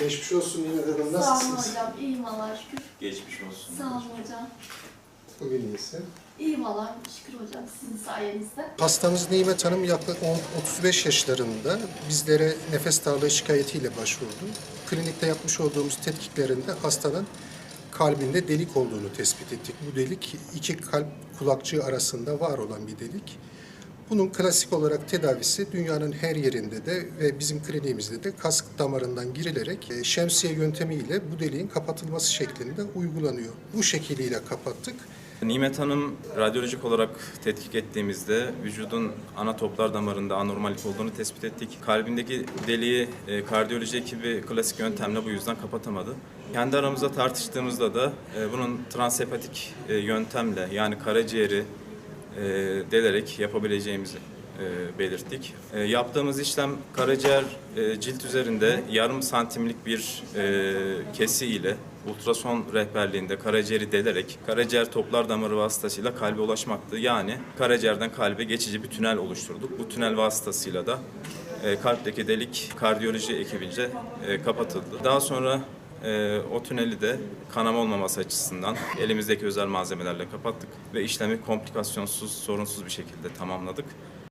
Geçmiş olsun Nimet Hanım. Sağ olun Nasılsınız? hocam. İyiyim Allah'a şükür. Geçmiş olsun. Sağ olun hocam. Bugün iyisin. İyiyim Allah'a şükür hocam sizin sayenizde. Hastamız Nimet Hanım yaklaşık 10 35 yaşlarında bizlere nefes darlığı şikayetiyle başvurdu. Klinikte yapmış olduğumuz tetkiklerinde hastanın kalbinde delik olduğunu tespit ettik. Bu delik iki kalp kulakçığı arasında var olan bir delik. Bunun klasik olarak tedavisi dünyanın her yerinde de ve bizim kliniğimizde de kask damarından girilerek e, şemsiye yöntemiyle bu deliğin kapatılması şeklinde uygulanıyor. Bu şekliyle kapattık. Nimet Hanım radyolojik olarak tetkik ettiğimizde vücudun ana toplar damarında anormalik olduğunu tespit ettik. Kalbindeki deliği e, kardiyoloji ekibi klasik yöntemle bu yüzden kapatamadı. Kendi aramızda tartıştığımızda da e, bunun transhepatik e, yöntemle yani karaciğeri e, delerek yapabileceğimizi e, belirttik. E, yaptığımız işlem karaciğer e, cilt üzerinde yarım santimlik bir e, kesi ile ultrason rehberliğinde karaciğeri delerek karaciğer toplar damarı vasıtasıyla kalbe ulaşmaktı. Yani karaciğerden kalbe geçici bir tünel oluşturduk. Bu tünel vasıtasıyla da e, kalpteki delik kardiyoloji ekibince e, kapatıldı. Daha sonra e, o tüneli de kanama olmaması açısından elimizdeki özel malzemelerle kapattık ve işlemi komplikasyonsuz, sorunsuz bir şekilde tamamladık.